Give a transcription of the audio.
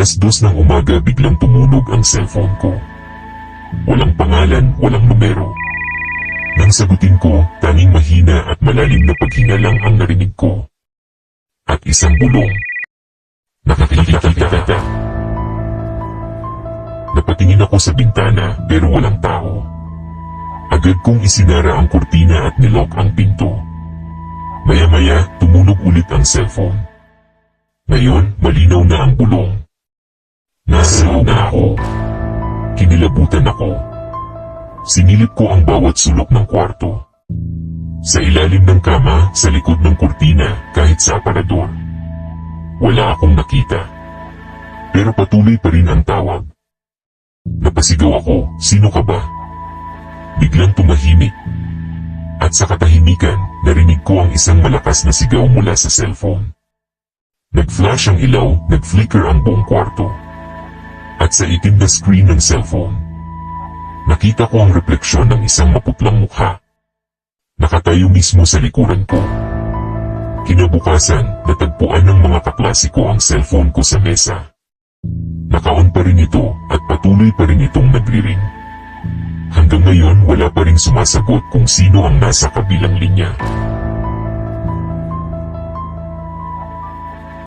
Alas dos ng umaga biglang tumunog ang cellphone ko. Walang pangalan, walang numero. Nang sagutin ko, tanging mahina at malalim na paghinga lang ang narinig ko. At isang bulong. Nakakita ka. Napatingin ako sa bintana pero walang tao. Agad kong isinara ang kurtina at nilock ang pinto. Maya-maya, tumunog ulit ang cellphone. Ngayon, malinaw na ang bulong. Loob na ako. Kinilabutan ako. Sinilip ko ang bawat sulok ng kwarto. Sa ilalim ng kama, sa likod ng kurtina, kahit sa aparador. Wala akong nakita. Pero patuloy pa rin ang tawag. Napasigaw ako, sino ka ba? Biglang tumahimik. At sa katahimikan, narinig ko ang isang malakas na sigaw mula sa cellphone. Nag-flash ang ilaw, nag-flicker ang buong kwarto. At sa itim na screen ng cellphone, nakita ko ang refleksyon ng isang maputlang mukha. Nakatayo mismo sa likuran ko. Kinabukasan, natagpuan ng mga kaklasiko ang cellphone ko sa mesa. Nakaon pa rin ito at patuloy pa rin itong nagriring. Hanggang ngayon wala pa rin sumasagot kung sino ang nasa kabilang linya.